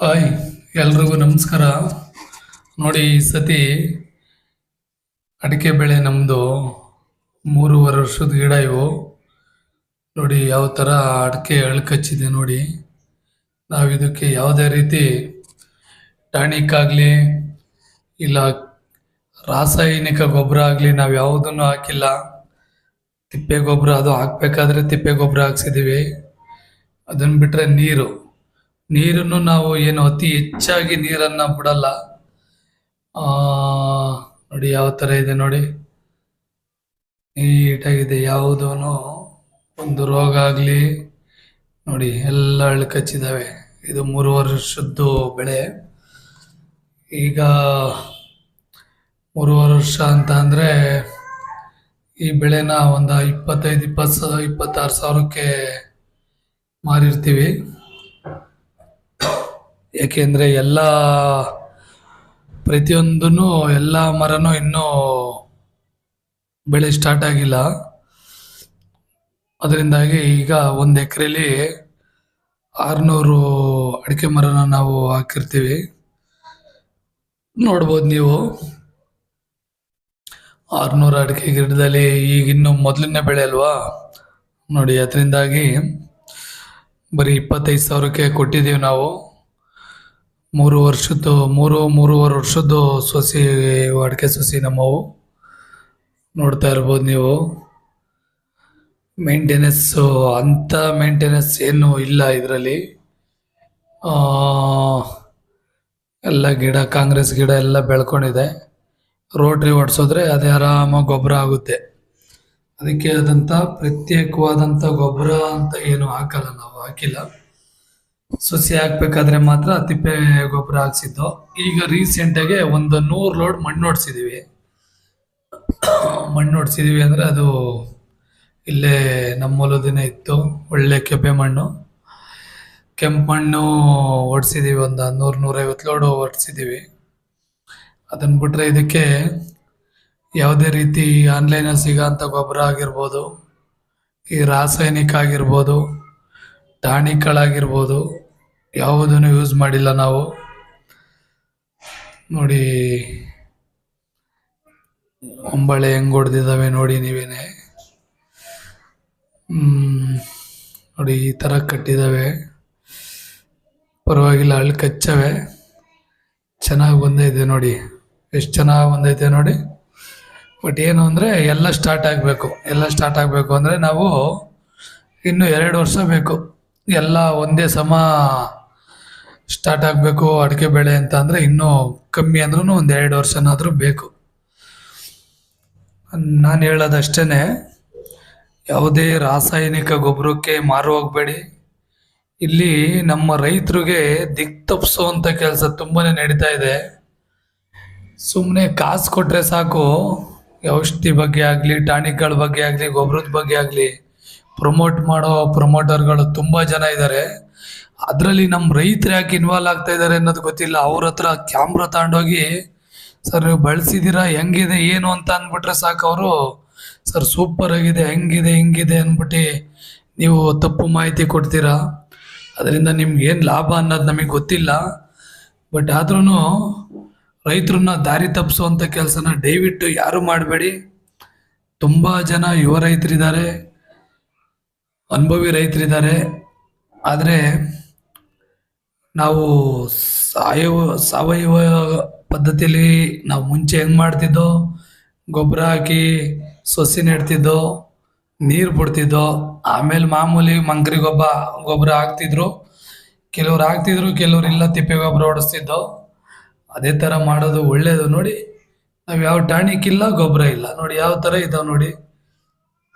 Hi, ಎಲ್ರಿಗೂ ನಮಸ್ಕಾರ. ನೋಡಿ, ಈ ಸತಿ ಅಡಿಕೆ ಬೆಳೆ ನಮ್ಮದು ಮೂರುವರೆ ವರ್ಷದ ಗಿಡ ಇವು. ನೋಡಿ, ಯಾವ ಥರ ಅಡಿಕೆ ಅಳ್ಕಚ್ಚಿದೆ ನೋಡಿ. ನಾವು ಇದಕ್ಕೆ ಯಾವುದೇ ರೀತಿ ಟಾನಿಕ್ ಆಗಲಿ, ಇಲ್ಲ ರಾಸಾಯನಿಕ ಗೊಬ್ಬರ ಆಗಲಿ, ನಾವು ಯಾವುದನ್ನು ಹಾಕಿಲ್ಲ. ತಿಪ್ಪೆ ಗೊಬ್ಬರ ಅದು ಹಾಕ್ಬೇಕಾದ್ರೆ ತಿಪ್ಪೆ ಗೊಬ್ಬರ ಹಾಕ್ಸಿದ್ದೀವಿ ಅದನ್ನು ಬಿಟ್ಟರೆ ನೀರು. ನೀರನ್ನು ನಾವು ಏನು ಅತಿ ಹೆಚ್ಚಾಗಿ ನೀರನ್ನು ಬಿಡಲ್ಲ. ನೋಡಿ ಯಾವ ಥರ ಇದೆ ನೋಡಿ. ನೀಟಾಗಿದೆ ಯಾವುದೂ ಒಂದು ರೋಗ ಆಗಲಿ. ನೋಡಿ, ಎಲ್ಲ ಅಳ್ಕಚ್ಚಿದ್ದಾವೆ ಇದು ಮೂರು ವರ್ಷದ್ದು ಬೆಳೆ. ಈಗ ಮೂರುವರೆ ವರ್ಷ ಅಂತ ಅಂದರೆ ಈ ಬೆಳೆನ ಒಂದು ಇಪ್ಪತ್ತೈದು, ಇಪ್ಪತ್ತು, ಇಪ್ಪತ್ತಾರು ಸಾವಿರಕ್ಕೆ ಮಾರಿರ್ತೀವಿ. ಏಕೆಂದರೆ ಎಲ್ಲ ಪ್ರತಿಯೊಂದೂ ಎಲ್ಲ ಮರನೂ ಇನ್ನೂ ಬೆಳೆ ಸ್ಟಾರ್ಟ್ ಆಗಿಲ್ಲ. ಅದರಿಂದಾಗಿ ಈಗ ಒಂದು ಎಕರೆಲಿ ಆರುನೂರು ಅಡಿಕೆ ಮರನ ನಾವು ಹಾಕಿರ್ತೀವಿ. ನೋಡ್ಬೋದು ನೀವು. ಆರುನೂರು ಅಡಿಕೆ ಗಿಡದಲ್ಲಿ ಈಗ ಇನ್ನೂ ಮೊದಲನೇ ಬೆಳೆ ಅಲ್ವಾ? ನೋಡಿ, ಅದರಿಂದಾಗಿ ಬರೀ ಇಪ್ಪತ್ತೈದು ಸಾವಿರಕ್ಕೆ ಕೊಟ್ಟಿದ್ದೀವಿ ನಾವು. ಮೂರು ವರ್ಷದ್ದು, ಮೂರು, ಮೂರುವರೆ ವರ್ಷದ್ದು ಸೊಸಿ ಅಡಿಕೆ ಸೊಸಿ ನಮ್ಮವು. ನೋಡ್ತಾ ಇರ್ಬೋದು ನೀವು. ಮೇಂಟೆನೆನ್ಸು, ಅಂಥ ಮೇಂಟೆನೆನ್ಸ್ ಏನು ಇಲ್ಲ ಇದರಲ್ಲಿ. ಎಲ್ಲ ಗಿಡ, ಕಾಂಗ್ರೆಸ್ ಗಿಡ ಎಲ್ಲ ಬೆಳ್ಕೊಂಡಿದೆ. ರೋಟ್ರಿ ಹೊಡ್ಸೋದ್ರೆ ಅದೇ ಆರಾಮಾಗಿ ಗೊಬ್ಬರ ಆಗುತ್ತೆ. ಅದಕ್ಕೆ ಆದಂಥ ಪ್ರತ್ಯೇಕವಾದಂಥ ಗೊಬ್ಬರ ಅಂತ ಏನು ಹಾಕಲ್ಲ ನಾವು, ಹಾಕಿಲ್ಲ. ಸಸಿ ಹಾಕ್ಬೇಕಾದ್ರೆ ಮಾತ್ರ ತಿಪ್ಪೆ ಗೊಬ್ಬರ ಹಾಕ್ಸಿದ್ದು. ಈಗ ರೀಸೆಂಟಾಗೆ ಒಂದು ನೂರು ಲೋಡ್ ಮಣ್ಣು ಹೊಡ್ಸಿದ್ದೀವಿ ಮಣ್ಣು ಹೊಡ್ಸಿದ್ದೀವಿ ಅಂದರೆ ಅದು ಇಲ್ಲೇ ನಮ್ಮ ಹೊಲದಿನೇ ಇತ್ತು, ಒಳ್ಳೆ ಕೆಬ್ಬೆ ಮಣ್ಣು. ಕೆಂಪು ಮಣ್ಣು ಹೊಡ್ಸಿದ್ದೀವಿ ಒಂದು ನೂರು ನೂರೈವತ್ತು ಲೋಡು ಹೊಡ್ಸಿದ್ದೀವಿ ಅದನ್ನು ಬಿಟ್ಟರೆ ಇದಕ್ಕೆ ಯಾವುದೇ ರೀತಿ ಆನ್ಲೈನಲ್ಲಿ ಸಿಗೋಂಥ ಗೊಬ್ಬರ ಆಗಿರ್ಬೋದು, ಈ ರಾಸಾಯನಿಕ ಆಗಿರ್ಬೋದು ಟಾನಿಕ್ಗಳಾಗಿರ್ಬೋದು ಯಾವುದನ್ನು ಯೂಸ್ ಮಾಡಿಲ್ಲ ನಾವು. ನೋಡಿ ಹೊಂಬಳೆ ಹೆಂಗ್ ಹೊಡೆದಿದ್ದಾವೆ ನೋಡಿ ನೀವೇನೆ. ನೋಡಿ, ಈ ಥರ ಕಟ್ಟಿದ್ದಾವೆ. ಪರವಾಗಿಲ್ಲ, ಹಳ್ಳಿ ಕಚ್ಚವೆ. ಚೆನ್ನಾಗಿ ಬಂದೈತೆ ನೋಡಿ. ಎಷ್ಟು ಚೆನ್ನಾಗಿ ಬಂದೈತೆ ನೋಡಿ. ಬಟ್ ಏನು ಅಂದರೆ, ಎಲ್ಲ ಸ್ಟಾರ್ಟ್ ಆಗಬೇಕು. ಎಲ್ಲ ಸ್ಟಾರ್ಟ್ ಆಗಬೇಕು ಅಂದರೆ ನಾವು ಇನ್ನು ಎರಡು ವರ್ಷ ಬೇಕು. ಎಲ್ಲ ಒಂದೇ ಸಮ ಸ್ಟಾರ್ಟ್ ಆಗಬೇಕು, ಅಡಿಕೆ ಬೆಳೆ ಅಂತ ಅಂದರೆ ಇನ್ನೂ ಕಮ್ಮಿ ಅಂದ್ರೂ ಒಂದು ಎರಡು ವರ್ಷನಾದರೂ ಬೇಕು. ನಾನು ಹೇಳೋದಷ್ಟೇ ಯಾವುದೇ ರಾಸಾಯನಿಕ ಗೊಬ್ಬರಕ್ಕೆ ಮಾರು ಹೋಗಬೇಡಿ. ಇಲ್ಲಿ ನಮ್ಮ ರೈತರಿಗೆ ದಿಕ್ ತಪ್ಪಿಸುವಂಥ ಕೆಲಸ ತುಂಬಾ ನಡೀತಾ ಇದೆ. ಸುಮ್ಮನೆ ಕಾಸು ಕೊಟ್ಟರೆ ಸಾಕು, ಔಷಧಿ ಬಗ್ಗೆ ಆಗಲಿ, ಟಾನಿಕ್ಗಳ ಬಗ್ಗೆ ಆಗಲಿ ಗೊಬ್ಬರದ ಬಗ್ಗೆ ಆಗಲಿ, ಪ್ರಮೋಟ್ ಮಾಡೋ ಪ್ರಮೋಟರ್ಗಳು ತುಂಬ ಜನ ಇದ್ದಾರೆ ಅದರಲ್ಲಿ ನಮ್ಮ ರೈತರು ಯಾಕೆ ಇನ್ವಾಲ್ವ್ ಆಗ್ತಾ ಇದ್ದಾರೆ ಅನ್ನೋದು ಗೊತ್ತಿಲ್ಲ. ಅವ್ರ ಹತ್ರ ಕ್ಯಾಮ್ರಾ ತಗೊಂಡೋಗಿ, ಸರ್, ನೀವು ಬಳಸಿದ್ದೀರಾ ಹೆಂಗಿದೆ, ಏನು ಅಂತ ಅಂದ್ಬಿಟ್ರೆ ಸಾಕು ಅವರು. ಸರ್ ಸೂಪರ್ ಆಗಿದೆ, ಹೆಂಗಿದೆ ಹೆಂಗಿದೆ ಅಂದ್ಬಿಟ್ಟು ನೀವು ತಪ್ಪು ಮಾಹಿತಿ ಕೊಡ್ತೀರಾ? ಅದರಿಂದ ನಿಮ್ಗೆ ಏನು ಲಾಭ ಅನ್ನೋದು ನಮಗೆ ಗೊತ್ತಿಲ್ಲ. ಬಟ್ ಆದ್ರೂ ರೈತರನ್ನ ದಾರಿ ತಪ್ಪಿಸುವಂಥ ಕೆಲಸನ ದಯವಿಟ್ಟು ಯಾರು ಮಾಡಬೇಡಿ. ತುಂಬ ಜನ ಯುವ ರೈತರಿದ್ದಾರೆ, ಅನುಭವಿ ರೈತರಿದ್ದಾರೆ. ಆದರೆ ನಾವು ಸಾವಯವ ಸಾವಯವ ಪದ್ಧತಿಯಲ್ಲಿ ನಾವು ಮುಂಚೆ ಹೆಂಗೆ ಮಾಡ್ತಿದ್ದೋ, ಗೊಬ್ಬರ ಹಾಕಿ ಸೊಸಿ ನೆಡ್ತಿದ್ದೋ, ನೀರು ಬಿಡ್ತಿದ್ದೋ, ಆಮೇಲೆ ಮಾಮೂಲಿ ಮಂಕ್ರಿ ಗೊಬ್ಬರ ಗೊಬ್ಬರ ಹಾಕ್ತಿದ್ರು. ಕೆಲವ್ರು ಹಾಕ್ತಿದ್ರು, ಕೆಲವ್ರು ಇಲ್ಲ, ತಿಪ್ಪೆ ಗೊಬ್ಬರ ಹೊಡಿಸ್ತಿದ್ದೋ, ಅದೇ ಥರ ಮಾಡೋದು ಒಳ್ಳೆಯದು ನೋಡಿ, ನಾವು ಯಾವ ಟಾನಿಕ್ ಇಲ್ಲ, ಗೊಬ್ಬರ ಇಲ್ಲ. ನೋಡಿ, ಯಾವ ಥರ ಇದಾವೆ ನೋಡಿ.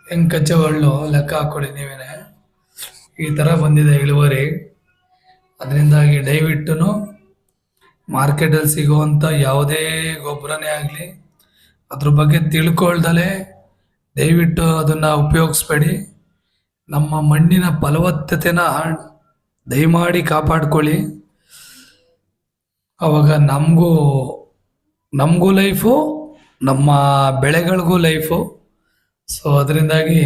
ಹೆಂಗೆ ಕಚ್ಚೆಗಳು ಲೆಕ್ಕ ಹಾಕ್ಕೊಡಿ ನೀವೇನೆ. ಈ ಥರ ಬಂದಿದೆ ಇಳುವರಿ. ಅದರಿಂದಾಗಿ ದಯವಿಟ್ಟು ಮಾರ್ಕೆಟಲ್ಲಿ ಸಿಗುವಂಥ ಯಾವುದೇ ಗೊಬ್ಬರನೇ ಆಗಲಿ, ಅದ್ರ ಬಗ್ಗೆ ತಿಳ್ಕೊಳ್ದಲೇ ದಯವಿಟ್ಟು ಅದನ್ನು ಉಪಯೋಗಿಸ್ಬೇಡಿ. ನಮ್ಮ ಮಣ್ಣಿನ ಫಲವತ್ತತೆನ ದಯಮಾಡಿ ಕಾಪಾಡ್ಕೊಳ್ಳಿ. ಅವಾಗ ನಮಗೂ ನಮಗೂ ಲೈಫು, ನಮ್ಮ ಬೆಳೆಗಳಿಗೂ ಲೈಫು. ಸೊ ಅದರಿಂದಾಗಿ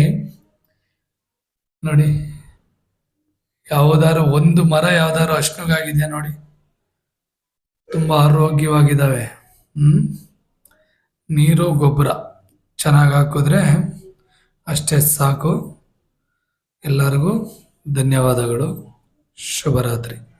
ನೋಡಿ. ಯಾವುದಾದ್ರು ಒಂದು ಮರ ಯಾವ್ದಾದ್ರು ಅಶ್ನುಗಾಗಿದೆ ನೋಡಿ. ತುಂಬಾ ಆರೋಗ್ಯವಾಗಿದ್ದಾವೆ. ಹ್ಮ್? ನೀರು, ಗೊಬ್ಬರ ಚೆನ್ನಾಗಿ ಹಾಕಿದ್ರೆ ಅಷ್ಟೇ ಸಾಕು. ಎಲ್ಲರಿಗೂ ಧನ್ಯವಾದಗಳು. ಶುಭರಾತ್ರಿ.